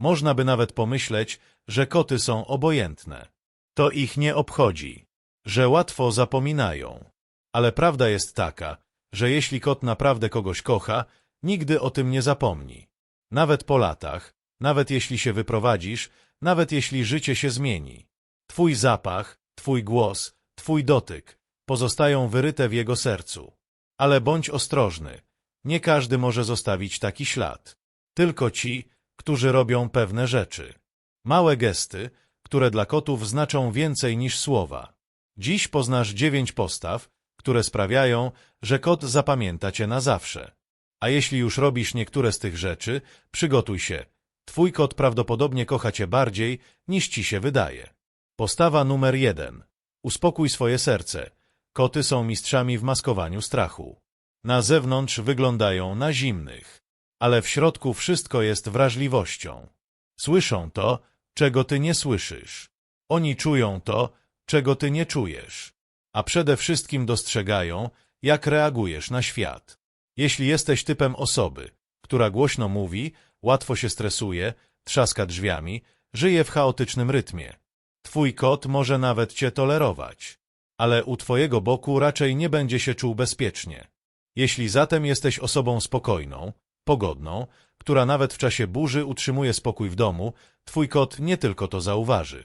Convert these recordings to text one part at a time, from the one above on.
Można by nawet pomyśleć, że koty są obojętne. To ich nie obchodzi, że łatwo zapominają. Ale prawda jest taka, że jeśli kot naprawdę kogoś kocha, nigdy o tym nie zapomni. Nawet po latach, nawet jeśli się wyprowadzisz, nawet jeśli życie się zmieni. Twój zapach, twój głos, twój dotyk pozostają wyryte w jego sercu. Ale bądź ostrożny, nie każdy może zostawić taki ślad. Tylko ci, którzy robią pewne rzeczy. Małe gesty, które dla kotów znaczą więcej niż słowa. Dziś poznasz dziewięć postaw, które sprawiają, że kot zapamięta cię na zawsze. A jeśli już robisz niektóre z tych rzeczy, przygotuj się. Twój kot prawdopodobnie kocha cię bardziej, niż ci się wydaje. Postawa numer jeden. Uspokój swoje serce. Koty są mistrzami w maskowaniu strachu. Na zewnątrz wyglądają na zimnych, ale w środku wszystko jest wrażliwością. Słyszą to, czego ty nie słyszysz. Oni czują to, czego ty nie czujesz. A przede wszystkim dostrzegają, jak reagujesz na świat. Jeśli jesteś typem osoby, która głośno mówi, łatwo się stresuje, trzaska drzwiami, żyje w chaotycznym rytmie. Twój kot może nawet cię tolerować, ale u twojego boku raczej nie będzie się czuł bezpiecznie. Jeśli zatem jesteś osobą spokojną, pogodną, która nawet w czasie burzy utrzymuje spokój w domu, twój kot nie tylko to zauważy.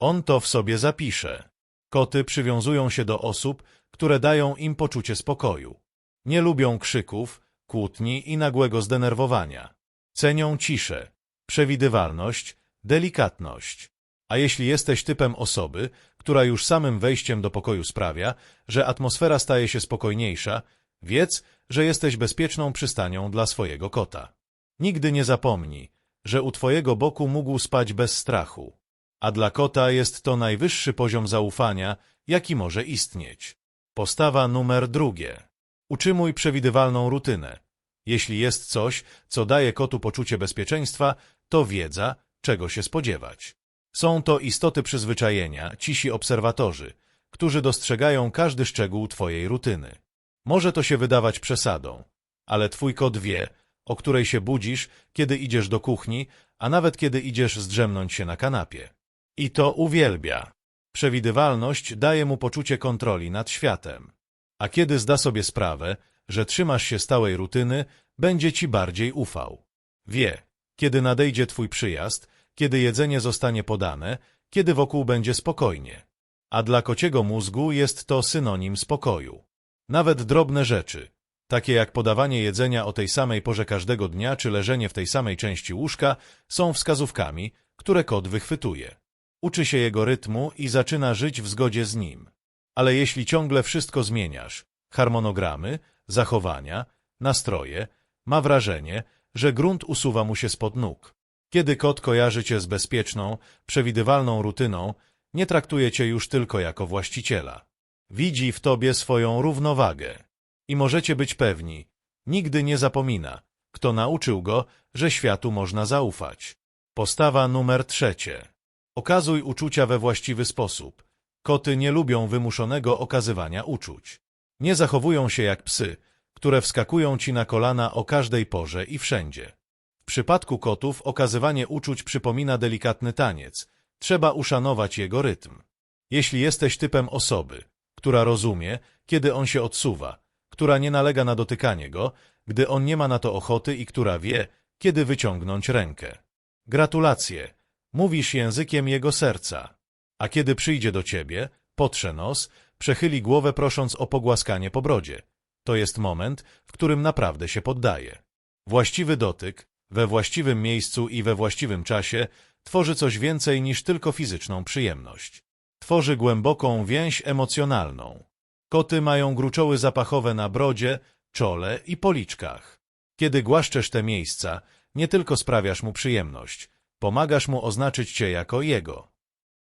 On to w sobie zapisze. Koty przywiązują się do osób, które dają im poczucie spokoju. Nie lubią krzyków, kłótni i nagłego zdenerwowania. Cenią ciszę, przewidywalność, delikatność. A jeśli jesteś typem osoby, która już samym wejściem do pokoju sprawia, że atmosfera staje się spokojniejsza, wiedz, że jesteś bezpieczną przystanią dla swojego kota. Nigdy nie zapomnij, że u twojego boku mógł spać bez strachu. A dla kota jest to najwyższy poziom zaufania, jaki może istnieć. Postawa numer drugie. Utrzymuj przewidywalną rutynę. Jeśli jest coś, co daje kotu poczucie bezpieczeństwa, to wiedza, czego się spodziewać. Są to istoty przyzwyczajenia, cisi obserwatorzy, którzy dostrzegają każdy szczegół twojej rutyny. Może to się wydawać przesadą, ale twój kot wie, o której się budzisz, kiedy idziesz do kuchni, a nawet kiedy idziesz zdrzemnąć się na kanapie. I to uwielbia. Przewidywalność daje mu poczucie kontroli nad światem. A kiedy zda sobie sprawę, że trzymasz się stałej rutyny, będzie ci bardziej ufał. Wie, kiedy nadejdzie twój przyjazd, kiedy jedzenie zostanie podane, kiedy wokół będzie spokojnie. A dla kociego mózgu jest to synonim spokoju. Nawet drobne rzeczy, takie jak podawanie jedzenia o tej samej porze każdego dnia czy leżenie w tej samej części łóżka, są wskazówkami, które kot wychwytuje. Uczy się jego rytmu i zaczyna żyć w zgodzie z nim. Ale jeśli ciągle wszystko zmieniasz, harmonogramy, zachowania, nastroje, ma wrażenie, że grunt usuwa mu się spod nóg. Kiedy kot kojarzy cię z bezpieczną, przewidywalną rutyną, nie traktuje cię już tylko jako właściciela. Widzi w tobie swoją równowagę. I możecie być pewni, nigdy nie zapomina, kto nauczył go, że światu można zaufać. Postawa numer trzecie. Okazuj uczucia we właściwy sposób. Koty nie lubią wymuszonego okazywania uczuć. Nie zachowują się jak psy, które wskakują ci na kolana o każdej porze i wszędzie. W przypadku kotów okazywanie uczuć przypomina delikatny taniec. Trzeba uszanować jego rytm. Jeśli jesteś typem osoby, która rozumie, kiedy on się odsuwa, która nie nalega na dotykanie go, gdy on nie ma na to ochoty i która wie, kiedy wyciągnąć rękę. Gratulacje, mówisz językiem jego serca. A kiedy przyjdzie do ciebie, potrze nos, przechyli głowę prosząc o pogłaskanie po brodzie. To jest moment, w którym naprawdę się poddaje. Właściwy dotyk, we właściwym miejscu i we właściwym czasie tworzy coś więcej niż tylko fizyczną przyjemność. Tworzy głęboką więź emocjonalną. Koty mają gruczoły zapachowe na brodzie, czole i policzkach. Kiedy głaszczesz te miejsca, nie tylko sprawiasz mu przyjemność, pomagasz mu oznaczyć cię jako jego.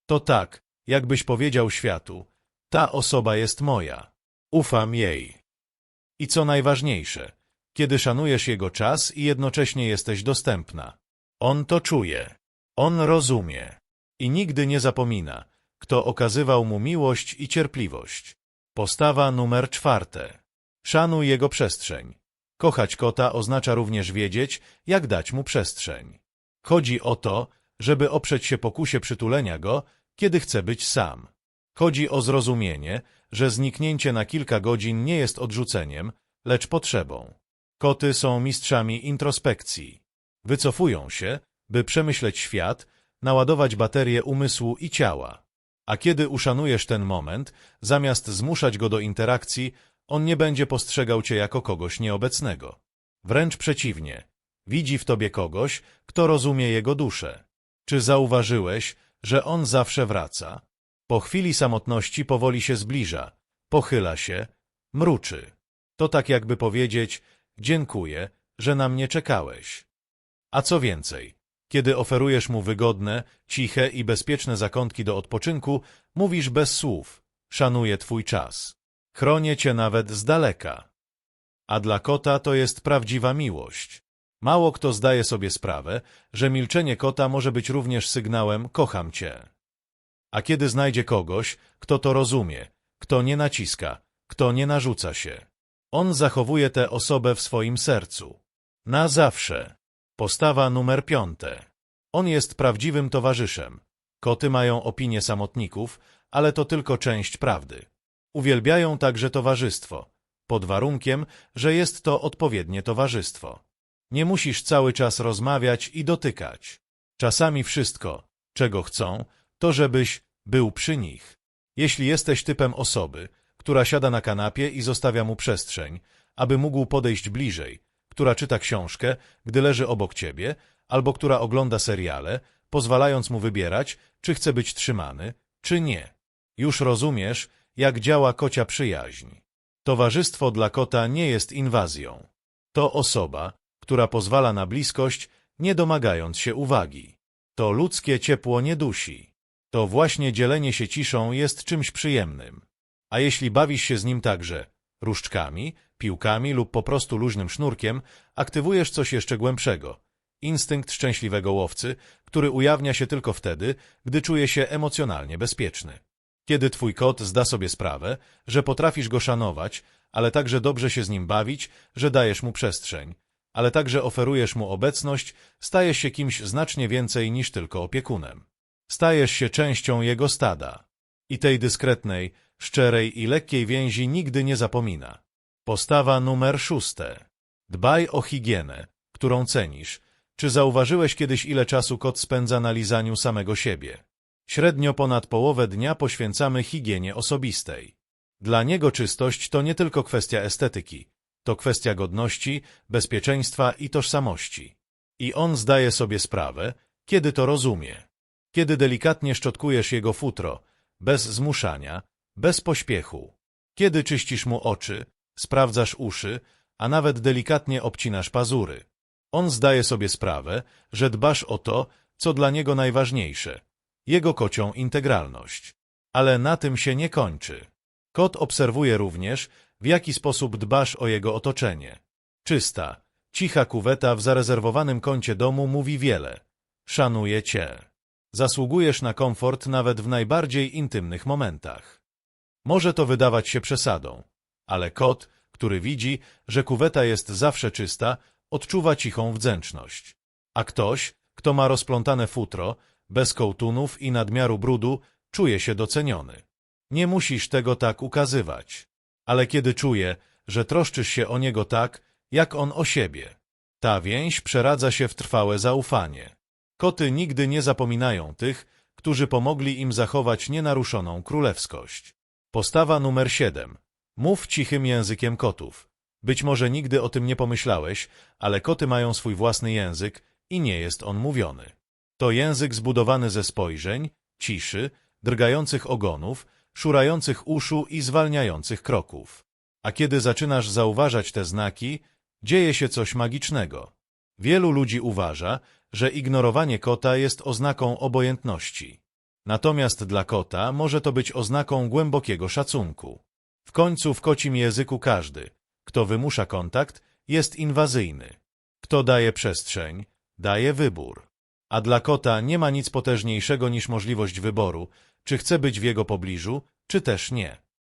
To tak, jakbyś powiedział światu, ta osoba jest moja, ufam jej. I co najważniejsze, kiedy szanujesz jego czas i jednocześnie jesteś dostępna. On to czuje, on rozumie i nigdy nie zapomina, kto okazywał mu miłość i cierpliwość. Postawa numer czwarte. Szanuj jego przestrzeń. Kochać kota oznacza również wiedzieć, jak dać mu przestrzeń. Chodzi o to, żeby oprzeć się pokusie przytulenia go, kiedy chce być sam. Chodzi o zrozumienie, że zniknięcie na kilka godzin nie jest odrzuceniem, lecz potrzebą. Koty są mistrzami introspekcji. Wycofują się, by przemyśleć świat, naładować baterię umysłu i ciała. A kiedy uszanujesz ten moment, zamiast zmuszać go do interakcji, on nie będzie postrzegał cię jako kogoś nieobecnego. Wręcz przeciwnie, widzi w tobie kogoś, kto rozumie jego duszę. Czy zauważyłeś, że on zawsze wraca? Po chwili samotności powoli się zbliża, pochyla się, mruczy. To tak jakby powiedzieć, dziękuję, że na mnie czekałeś. A co więcej, kiedy oferujesz mu wygodne, ciche i bezpieczne zakątki do odpoczynku, mówisz bez słów, szanuję twój czas. Chronię cię nawet z daleka. A dla kota to jest prawdziwa miłość. Mało kto zdaje sobie sprawę, że milczenie kota może być również sygnałem kocham cię. A kiedy znajdzie kogoś, kto to rozumie, kto nie naciska, kto nie narzuca się, on zachowuje tę osobę w swoim sercu. Na zawsze. Postawa numer piąte. On jest prawdziwym towarzyszem. Koty mają opinię samotników, ale to tylko część prawdy. Uwielbiają także towarzystwo, pod warunkiem, że jest to odpowiednie towarzystwo. Nie musisz cały czas rozmawiać i dotykać. Czasami wszystko, czego chcą, to żebyś był przy nich. Jeśli jesteś typem osoby, która siada na kanapie i zostawia mu przestrzeń, aby mógł podejść bliżej, która czyta książkę, gdy leży obok ciebie, albo która ogląda seriale, pozwalając mu wybierać, czy chce być trzymany, czy nie. Już rozumiesz, jak działa kocia przyjaźń. Towarzystwo dla kota nie jest inwazją. To osoba, która pozwala na bliskość, nie domagając się uwagi. To ludzkie ciepło nie dusi. To właśnie dzielenie się ciszą jest czymś przyjemnym. A jeśli bawisz się z nim także różdżkami, piłkami lub po prostu luźnym sznurkiem, aktywujesz coś jeszcze głębszego. Instynkt szczęśliwego łowcy, który ujawnia się tylko wtedy, gdy czuje się emocjonalnie bezpieczny. Kiedy twój kot zda sobie sprawę, że potrafisz go szanować, ale także dobrze się z nim bawić, że dajesz mu przestrzeń, ale także oferujesz mu obecność, stajesz się kimś znacznie więcej niż tylko opiekunem. Stajesz się częścią jego stada. I tej dyskretnej, szczerej i lekkiej więzi nigdy nie zapomina. Postawa numer szóste. Dbaj o higienę, którą cenisz. Czy zauważyłeś kiedyś, ile czasu kot spędza na lizaniu samego siebie? Średnio ponad połowę dnia poświęcamy higienie osobistej. Dla niego czystość to nie tylko kwestia estetyki, to kwestia godności, bezpieczeństwa i tożsamości. I on zdaje sobie sprawę, kiedy to rozumie. Kiedy delikatnie szczotkujesz jego futro, bez zmuszania, bez pośpiechu. Kiedy czyścisz mu oczy, sprawdzasz uszy, a nawet delikatnie obcinasz pazury. On zdaje sobie sprawę, że dbasz o to, co dla niego najważniejsze – jego kocią integralność. Ale na tym się nie kończy. Kot obserwuje również, w jaki sposób dbasz o jego otoczenie. Czysta, cicha kuweta w zarezerwowanym kącie domu mówi wiele. Szanuję cię. Zasługujesz na komfort nawet w najbardziej intymnych momentach. Może to wydawać się przesadą, ale kot, który widzi, że kuweta jest zawsze czysta, odczuwa cichą wdzięczność. A ktoś, kto ma rozplątane futro, bez kołtunów i nadmiaru brudu, czuje się doceniony. Nie musisz tego tak ukazywać, ale kiedy czuje, że troszczysz się o niego tak, jak on o siebie, ta więź przeradza się w trwałe zaufanie. Koty nigdy nie zapominają tych, którzy pomogli im zachować nienaruszoną królewskość. Postawa numer 7. Mów cichym językiem kotów. Być może nigdy o tym nie pomyślałeś, ale koty mają swój własny język i nie jest on mówiony. To język zbudowany ze spojrzeń, ciszy, drgających ogonów, szurających uszu i zwalniających kroków. A kiedy zaczynasz zauważać te znaki, dzieje się coś magicznego. Wielu ludzi uważa, że ignorowanie kota jest oznaką obojętności. Natomiast dla kota może to być oznaką głębokiego szacunku. W końcu w kocim języku każdy, kto wymusza kontakt, jest inwazyjny. Kto daje przestrzeń, daje wybór. A dla kota nie ma nic potężniejszego niż możliwość wyboru, czy chce być w jego pobliżu, czy też nie.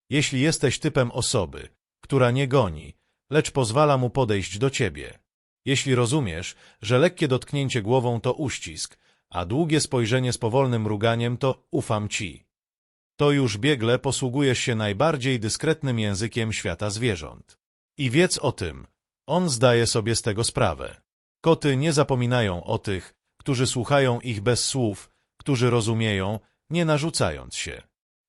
Jeśli jesteś typem osoby, która nie goni, lecz pozwala mu podejść do ciebie, Jeśli rozumiesz, że lekkie dotknięcie głową to uścisk, a długie spojrzenie z powolnym mruganiem to ufam ci, to już biegle posługujesz się najbardziej dyskretnym językiem świata zwierząt. I wiedz o tym, on zdaje sobie z tego sprawę. Koty nie zapominają o tych, którzy słuchają ich bez słów, którzy rozumieją, nie narzucając się.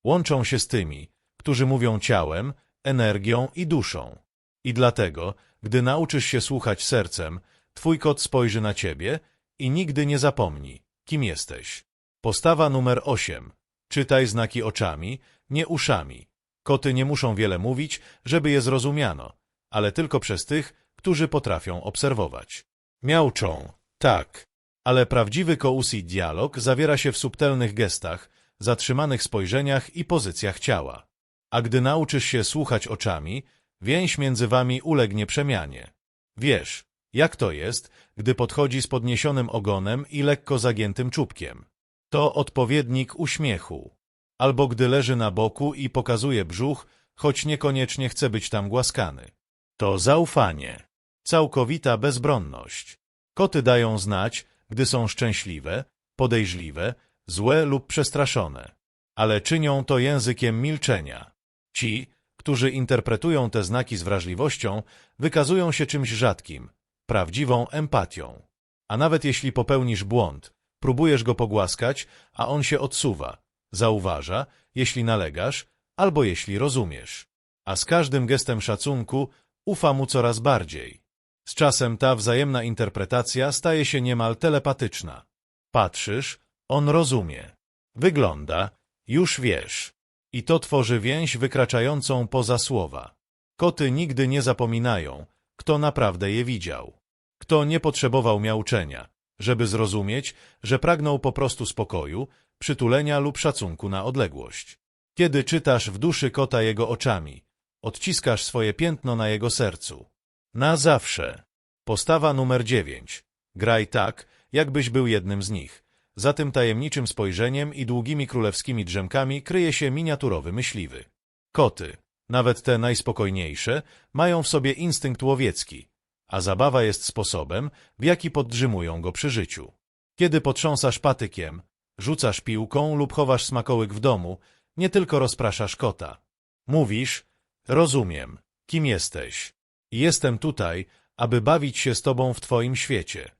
Łączą się z tymi, którzy mówią ciałem, energią i duszą. I dlatego, gdy nauczysz się słuchać sercem, twój kot spojrzy na ciebie i nigdy nie zapomni, kim jesteś. Postawa numer 8. Czytaj znaki oczami, nie uszami. Koty nie muszą wiele mówić, żeby je zrozumiano, ale tylko przez tych, którzy potrafią obserwować. Miauczą, tak, ale prawdziwy kousji dialog zawiera się w subtelnych gestach, zatrzymanych spojrzeniach i pozycjach ciała. A gdy nauczysz się słuchać oczami, więź między wami ulegnie przemianie. Wiesz, jak to jest, gdy podchodzi z podniesionym ogonem i lekko zagiętym czubkiem. To odpowiednik uśmiechu. Albo gdy leży na boku i pokazuje brzuch, choć niekoniecznie chce być tam głaskany. To zaufanie. Całkowita bezbronność. Koty dają znać, gdy są szczęśliwe, podejrzliwe, złe lub przestraszone, ale czynią to językiem milczenia. Ci, którzy interpretują te znaki z wrażliwością, wykazują się czymś rzadkim, prawdziwą empatią. A nawet jeśli popełnisz błąd, próbujesz go pogłaskać, a on się odsuwa, zauważa, jeśli nalegasz, albo jeśli rozumiesz. A z każdym gestem szacunku ufa mu coraz bardziej. Z czasem ta wzajemna interpretacja staje się niemal telepatyczna. Patrzysz, on rozumie. Wygląda, już wiesz. I to tworzy więź wykraczającą poza słowa. Koty nigdy nie zapominają, kto naprawdę je widział. Kto nie potrzebował miauczenia, żeby zrozumieć, że pragnął po prostu spokoju, przytulenia lub szacunku na odległość. Kiedy czytasz w duszy kota jego oczami, odciskasz swoje piętno na jego sercu. Na zawsze. Postawa numer dziewięć. Graj tak, jakbyś był jednym z nich. Za tym tajemniczym spojrzeniem i długimi królewskimi drzemkami kryje się miniaturowy myśliwy. Koty, nawet te najspokojniejsze, mają w sobie instynkt łowiecki, a zabawa jest sposobem, w jaki podtrzymują go przy życiu. Kiedy potrząsasz patykiem, rzucasz piłką lub chowasz smakołyk w domu, nie tylko rozpraszasz kota. Mówisz, rozumiem, kim jesteś. Jestem tutaj, aby bawić się z tobą w twoim świecie.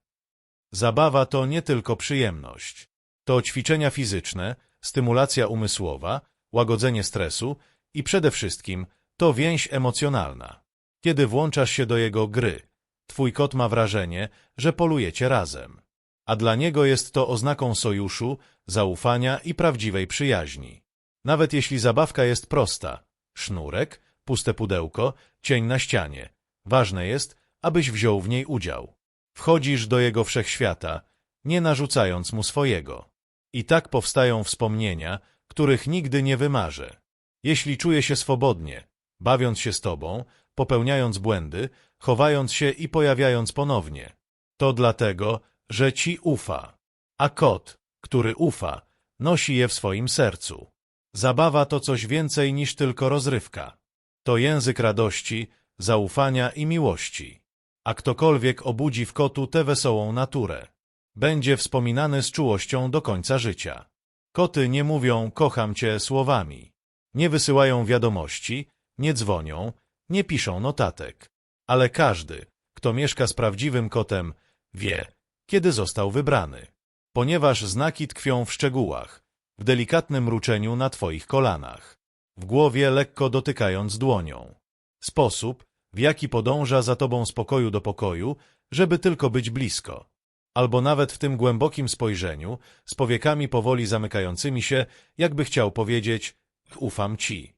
Zabawa to nie tylko przyjemność. To ćwiczenia fizyczne, stymulacja umysłowa, łagodzenie stresu i przede wszystkim to więź emocjonalna. Kiedy włączasz się do jego gry, twój kot ma wrażenie, że polujecie razem. A dla niego jest to oznaką sojuszu, zaufania i prawdziwej przyjaźni. Nawet jeśli zabawka jest prosta, sznurek, puste pudełko, cień na ścianie, ważne jest, abyś wziął w niej udział. Wchodzisz do jego wszechświata, nie narzucając mu swojego. I tak powstają wspomnienia, których nigdy nie wymarzę. Jeśli czuję się swobodnie, bawiąc się z tobą, popełniając błędy, chowając się i pojawiając ponownie, to dlatego, że ci ufa. A kot, który ufa, nosi je w swoim sercu. Zabawa to coś więcej niż tylko rozrywka. To język radości, zaufania i miłości a ktokolwiek obudzi w kotu tę wesołą naturę. Będzie wspominany z czułością do końca życia. Koty nie mówią kocham cię słowami. Nie wysyłają wiadomości, nie dzwonią, nie piszą notatek. Ale każdy, kto mieszka z prawdziwym kotem, wie, kiedy został wybrany. Ponieważ znaki tkwią w szczegółach, w delikatnym ruczeniu na twoich kolanach, w głowie lekko dotykając dłonią. Sposób, w jaki podąża za tobą z pokoju do pokoju, żeby tylko być blisko. Albo nawet w tym głębokim spojrzeniu, z powiekami powoli zamykającymi się, jakby chciał powiedzieć, ufam ci.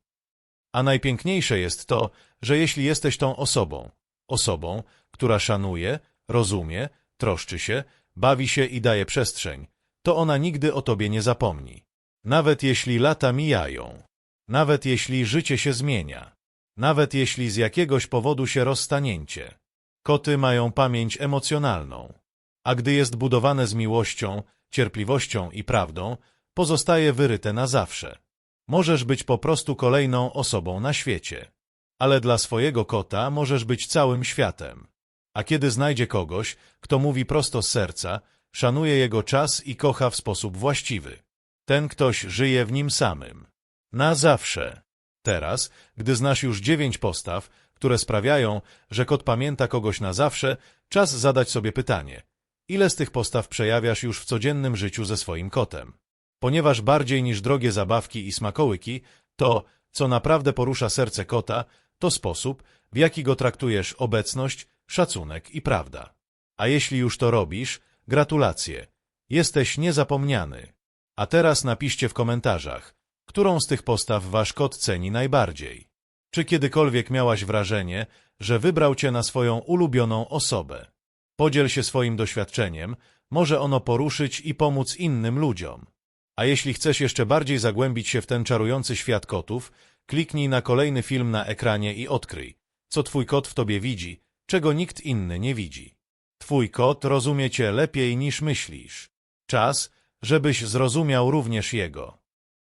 A najpiękniejsze jest to, że jeśli jesteś tą osobą, osobą, która szanuje, rozumie, troszczy się, bawi się i daje przestrzeń, to ona nigdy o tobie nie zapomni. Nawet jeśli lata mijają, nawet jeśli życie się zmienia, nawet jeśli z jakiegoś powodu się rozstanięcie. Koty mają pamięć emocjonalną, a gdy jest budowane z miłością, cierpliwością i prawdą, pozostaje wyryte na zawsze. Możesz być po prostu kolejną osobą na świecie, ale dla swojego kota możesz być całym światem. A kiedy znajdzie kogoś, kto mówi prosto z serca, szanuje jego czas i kocha w sposób właściwy. Ten ktoś żyje w nim samym. Na zawsze. Teraz, gdy znasz już dziewięć postaw, które sprawiają, że kot pamięta kogoś na zawsze, czas zadać sobie pytanie. Ile z tych postaw przejawiasz już w codziennym życiu ze swoim kotem? Ponieważ bardziej niż drogie zabawki i smakołyki, to, co naprawdę porusza serce kota, to sposób, w jaki go traktujesz obecność, szacunek i prawda. A jeśli już to robisz, gratulacje. Jesteś niezapomniany. A teraz napiszcie w komentarzach, którą z tych postaw wasz kot ceni najbardziej. Czy kiedykolwiek miałaś wrażenie, że wybrał cię na swoją ulubioną osobę? Podziel się swoim doświadczeniem, może ono poruszyć i pomóc innym ludziom. A jeśli chcesz jeszcze bardziej zagłębić się w ten czarujący świat kotów, kliknij na kolejny film na ekranie i odkryj, co twój kot w tobie widzi, czego nikt inny nie widzi. Twój kot rozumie cię lepiej niż myślisz. Czas, żebyś zrozumiał również jego.